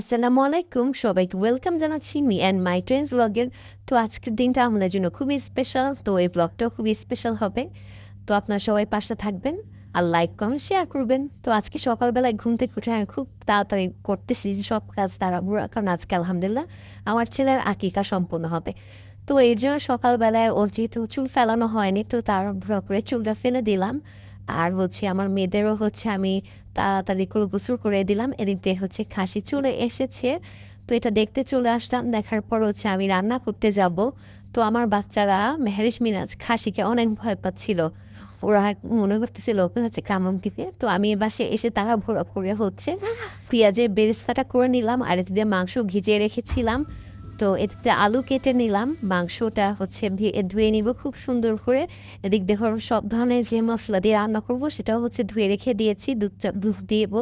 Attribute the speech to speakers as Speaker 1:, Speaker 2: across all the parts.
Speaker 1: আসসালামু আলাইকুম সবাইকে ওয়েলকাম জানাচ্ছি মি অ্যান্ড মাই ট্রেন্স ব্লগের তো আজকের দিনটা আমাদের জন্য খুবই স্পেশাল তো এই ব্লগটাও খুবই স্পেশাল হবে। তো আপনারা সবাই পাশে থাকবেন আর লাইক কমেন্ট শেয়ার করবেন। তো আজকে সকালবেলায় ঘুম থেকে উঠে আমি খুব তাড়াতাড়ি করতেছি যে সব কাজ তাড়াহুড়ো, কারণ আজকে আলহামদুলিল্লাহ আমার ছেলের আকিকা সম্পূর্ণ হবে। তো এর জন্য সকালবেলায় ওর যেহেতু চুল ফেলানো হয়নি, তো তাড়াহুড়ো করে চুলটা ফেলে দিলাম। আর হচ্ছে আমার মেয়েদেরও হচ্ছে আমি তাড়াতাড়ি করে গোসল করে দিলাম। এদিক দিয়ে হচ্ছে খাসি চলে এসেছে। তো এটা দেখতে চলে আসলাম। দেখার পর হচ্ছে আমি রান্না করতে যাব। তো আমার বাচ্চারা মেহরিশ মিনাজ খাসিকে অনেক ভয় পাচ্ছিল। ওরা মনে করতেছিল, ওকে হচ্ছে কামম দিবে? তো আমি এ বাসে এসে তারা ভোরা করে হচ্ছে পেঁয়াজের বেরেস্তাটা করে নিলাম। আর এতে মাংস ভিজিয়ে রেখেছিলাম। তো এতে আলু কেটে নিলাম, মাংসটা হচ্ছে ধুয়ে নিব খুব সুন্দর করে। এদিক দেখো সব ধরনের যে মশলা দিয়ে রান্না করব সেটাও হচ্ছে ধুয়ে রেখে দিয়েছি দুধটা দুধ দিয়েব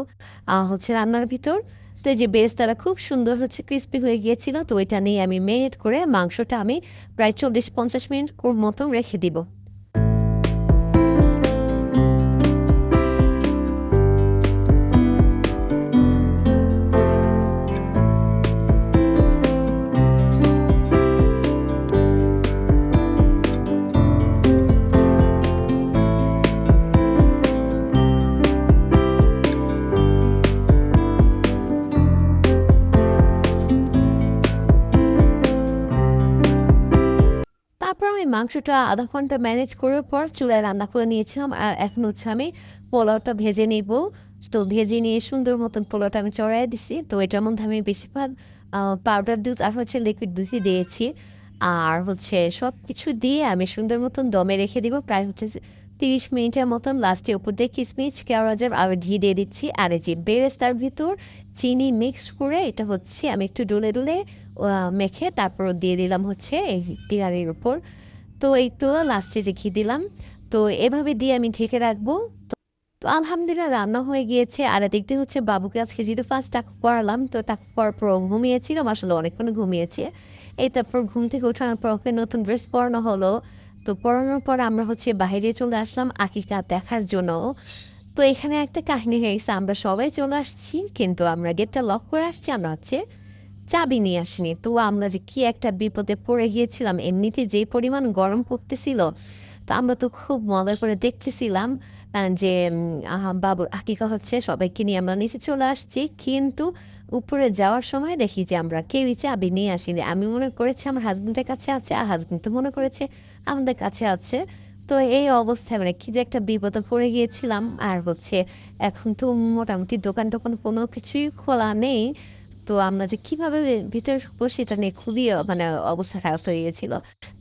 Speaker 1: হচ্ছে রান্নার ভিতর। তো যে বেরেস্তারা খুব সুন্দর হচ্ছে ক্রিস্পি হয়ে গিয়েছিল, তো এটা নিয়ে আমি মেরিনেট করে মাংসটা আমি প্রায় চল্লিশ পঞ্চাশ মিনিট মতন মতো রেখে দিব। তারপর আমি মাংসটা আধা ঘণ্টা ম্যানেজ করার পর চুলায় রান্না করে নিয়েছিলাম আর এখন হচ্ছে আমি পোলাওটা ভেজে নিব। তো ভেজে নিয়ে সুন্দর মতন পোলাওটা আমি চড়াই দিছি। তো এটার মধ্যে আমি বেশিরভাগ পাউডার দুধ আর হচ্ছে লিকুইড দুধই দিয়েছি। আর হচ্ছে সব কিছু দিয়ে আমি সুন্দর মতন দমে রেখে দিব। প্রায় হচ্ছে তিরিশ মিনিটের মতন লাস্টে উপর দিয়ে কিসমিচ কেওড়াজার আর ঘি দিয়ে দিচ্ছি আর এই যে বেরেস্তার ভিতর চিনি মিক্স করে এটা হচ্ছে আমি একটু ডুলে ডুলে মেখে তারপর দিয়ে দিলাম হচ্ছে এই বিরিয়ানির উপর। তো এই তো লাস্টে যে ঘি দিলাম, তো এভাবে দিয়ে আমি ঢেকে রাখব। তো- আলহামদুলিল্লাহ রান্না হয়ে গিয়েছে। আর দেখতে হচ্ছে বাবুকে আজকে যেহেতু ফার্স্ট টাক পড়ালাম, তো টাক পড়ার পর ও ঘুমিয়েছিল আসলে অনেকক্ষণ ঘুমিয়েছে। এই তারপর ঘুম থেকে ওঠানোর পর ওকে নতুন ড্রেস পরানো হলো। তো পড়ানোর পর আমরা হচ্ছে বাইরে চলে আসলাম আকিকা দেখার জন্য। তো এখানে একটা কাহিনী হয়েছে, আমরা সবাই চলে আসছি, কিন্তু আমরা গেটটা লক করে আসছি, আমরা হচ্ছে চাবি নিয়ে আসিনি। তো আমরা যে কি একটা বিপদে পড়ে গিয়েছিলাম, এমনিতে যে পরিমাণ গরম পড়তেছিল, তো আমরা তো খুব মজা করে দেখতেছিলাম যে বাবুর আকিকা হচ্ছে সবাইকে নিয়ে আমরা নিচে চলে আসছি, কিন্তু উপরে যাওয়ার সময় দেখি যে আমরা কেউই চাবি নিয়ে আসিনি। আমি মনে করেছি আমার হাজবেন্ডের কাছে আছে, আর হাজবেন্ড তো মনে করেছে আমাদের কাছে আছে। তো এই অবস্থায় মানে কি যে একটা বিপদে পড়ে গিয়েছিলাম। আর হচ্ছে এখন তো মোটামুটি দোকান টোকান কোনো কিছুই খোলা নেই। তো আমরা যে কীভাবে ভিতরে বসে এটা নিয়ে খুবই মানে অবস্থা খারাপ হয়ে গিয়েছিল।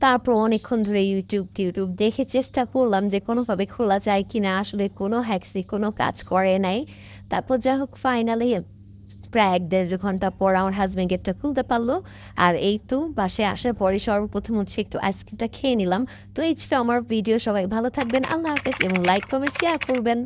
Speaker 1: তারপর অনেকক্ষণ ধরে ইউটিউব টিউটিউব দেখে চেষ্টা করলাম যে কোনোভাবে খোলা যায় কিনা। আসলে কোনো হ্যাক্সি কোনো কাজ করে নাই। তারপর যা হোক ফাইনালি প্রায় এক দেড় ঘণ্টা পর আমার হাজব্যান্ড গেটটা খুলতে পারল। আর এই তো বাসায় আসার পরে সর্বপ্রথম হচ্ছে একটু আইসক্রিমটা খেয়ে নিলাম। তো এই ছিল আমার ভিডিও সবাই ভালো থাকবেন, আল্লাহ হাফেজ এবং লাইক কমেন্ট শেয়ার করবেন।